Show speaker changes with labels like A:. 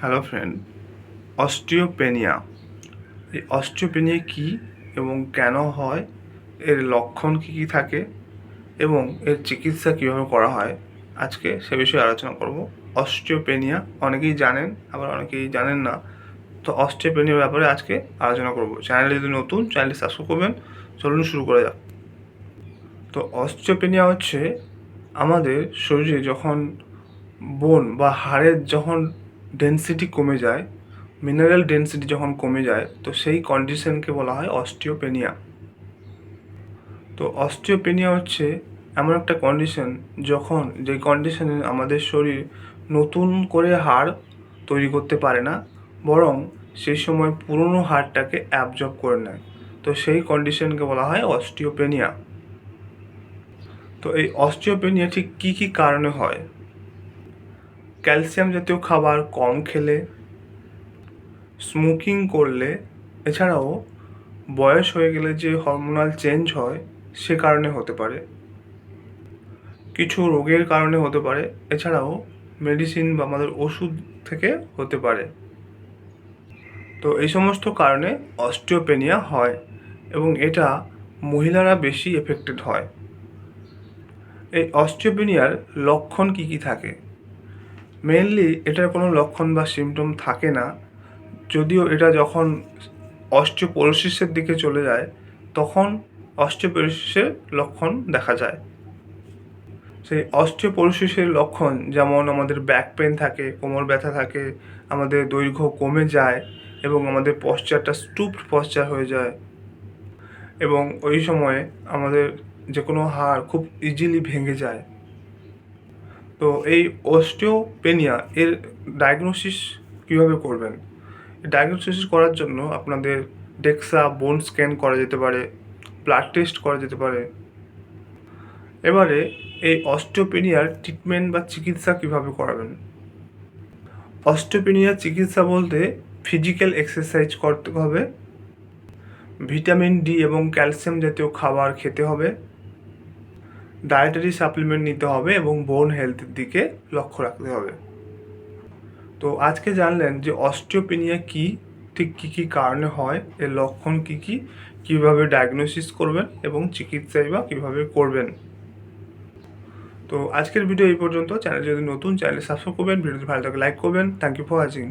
A: Hello friend osteopenia এই osteopenia কী এবং কেন হয়? এর লক্ষণ কী কী থাকে? এবং এর চিকিৎসা কীভাবে করা হয়? আজকে সে বিষয়ে আলোচনা করব। অস্টিওপেনিয়া অনেকেই জানেন, আবার অনেকেই জানেন না। তো অস্টিওপেনিয়ার ব্যাপারে আজকে আলোচনা করব। চ্যানেল যদি নতুন চ্যানেলটি সাবস্ক্রাইব করবেন। চলুন শুরু করা যাক। তো অস্টিওপেনিয়া হচ্ছে আমাদের শরীরে যখন বোন বা হাড়ের যখন ডেন্সিটি কমে যায় মিনারেল ডেন্সিটি যখন কমে যায়, তো সেই কন্ডিশনকে বলা হয় অস্টিওপেনিয়া তো অস্টিওপেনিয়া হচ্ছে এমন একটা কন্ডিশন যখন যে কন্ডিশনে আমাদের শরীর নতুন করে হাড় তৈরি করতে পারে না, বরং সেই সময় পুরনো হাড়টাকে অ্যাবজর্ব করে নেয়। তো সেই কন্ডিশনকে বলা হয় অস্টিওপেনিয়া তো এই অস্টিওপেনিয়া ঠিক কী কী কারণে হয়? ক্যালসিয়াম জাতীয় খাবার কম খেলে, স্মোকিং করলে, এছাড়াও বয়স হয়ে গেলে যে হরমোনাল চেঞ্জ হয়, সে কারণে হতে পারে। কিছু রোগের কারণে হতে পারে, এছাড়াও মেডিসিন বা আমাদের ওষুধ থেকে হতে পারে। তো এই সমস্ত কারণে অস্টিওপেনিয়া হয় এবং এটা মহিলারা বেশি এফেক্টেড হয়। এই অস্টিওপেনিয়ার লক্ষণ কী কী থাকে? মেনলি এটার কোনো লক্ষণ বা সিমটম থাকে না। যদিও এটা যখন অস্টিওপোরোসিসের দিকে চলে যায়, তখন অস্টিওপোরোসিসের লক্ষণ দেখা যায়। সেই অস্টিওপোরোসিসের লক্ষণ যেমন আমাদের ব্যাক পেন থাকে, কোমর ব্যথা থাকে, আমাদের দৈর্ঘ্য কমে যায় এবং আমাদের পশ্চারটা স্টুপড পশ্চার হয়ে যায় এবং ওই সময়ে আমাদের যে কোনো হাড় খুব ইজিলি ভেঙে যায়। তো এই অস্টিওপেনিয়া এর ডায়াগনোসিস কীভাবে করবেন? ডায়াগনোসিস করার জন্য আপনাদের ডেক্সা বোন স্ক্যান করা যেতে পারে ব্লাড টেস্ট করা যেতে পারে। এবারে এই অস্টিওপেনিয়ার ট্রিটমেন্ট বা চিকিৎসা কীভাবে করাবেন? অস্টিওপেনিয়ার চিকিৎসা বলতে ফিজিক্যাল এক্সারসাইজ করতে হবে। ভিটামিন ডি এবং ক্যালসিয়াম জাতীয় খাবার খেতে হবে। ডায়েটারি সাপ্লিমেন্ট নিতে হবে এবং বোন হেলথের দিকে লক্ষ্য রাখতে হবে। তো আজকে জানলেন যে অস্টিওপেনিয়া কি, ঠিক কী কী কারণে হয়, এর লক্ষণ কী কী, কীভাবে ডায়াগনোসিস করবেন এবং চিকিৎসাই বা কীভাবে করবেন। তো আজকের ভিডিও এই পর্যন্ত। চ্যানেল যদি নতুন চ্যানেল সাবস্ক্রাইব করবেন ভিডিওটি ভালো লাগে লাইক করবেন। Thank you for watching